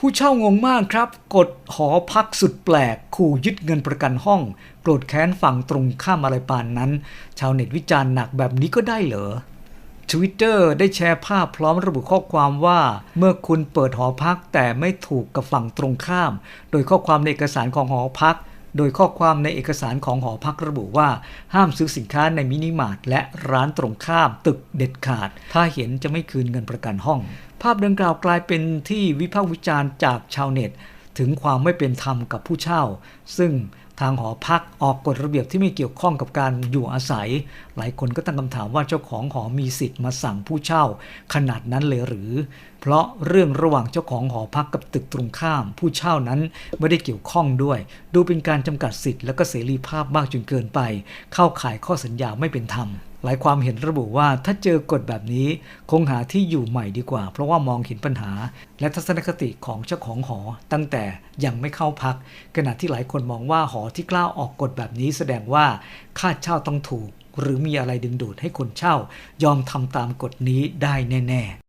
ผู้เช่างงมากครับ กดหอพักสุดแปลก ขู่ยึดเงินประกันห้อง โกรธแค้นฝั่งตรงข้ามอะไรปานนั้น ชาวเน็ตวิจารณ์หนักแบบนี้ก็ได้เหรอ Twitter ได้แชร์ภาพพร้อมระบุข้อความว่า เมื่อคุณเปิดหอพักแต่ไม่ถูกกับฝั่งตรงข้าม โดยข้อความในเอกสารของหอพัก โดยข้อความในเอกสารของหอพักระบุว่า ห้ามซื้อสินค้าในมินิมาร์ทและร้านตรงข้ามตึกเด็ดขาด ถ้าเห็นจะไม่คืนเงินประกันห้อง ภาพดังกล่าวกลายเป็นที่วิพากษ์วิจารณ์จากชาวเน็ต ถึงความไม่เป็นธรรมกับผู้เช่า ซึ่งทางหอพักออกกฎระเบียบที่ไม่เกี่ยวข้องกับการอยู่อาศัย หลายคนก็ตั้งคำถามว่าเจ้าของหอมีสิทธิ์มาสั่งผู้เช่า ขนาดนั้นเลยหรือ เพราะเรื่องระหว่างเจ้าของหอพักกับตึกตรงข้าม ผู้เช่านั้นไม่ได้เกี่ยวข้องด้วย ดูเป็นการจำกัดสิทธิ์และก็เสรีภาพมากจนเกินไป เข้าข่ายข้อสัญญาไม่เป็นธรรมหลายความเห็นระบุว่าถ้าเจอกฎแบบนี้คงหาที่อยู่ใหม่ดีกว่า เพราะว่ามองเห็นปัญหา และทัศนคติของเจ้าของหอ ตั้งแต่ยังไม่เข้าพัก ขณะที่หลายคนมองว่าหอที่กล้าออกกฎแบบนี้แสดงว่าค่าเช่าต้องถูก หรือมีอะไรดึงดูดให้คนเช่า ยอมทำตามกฎนี้ได้แน่ ๆ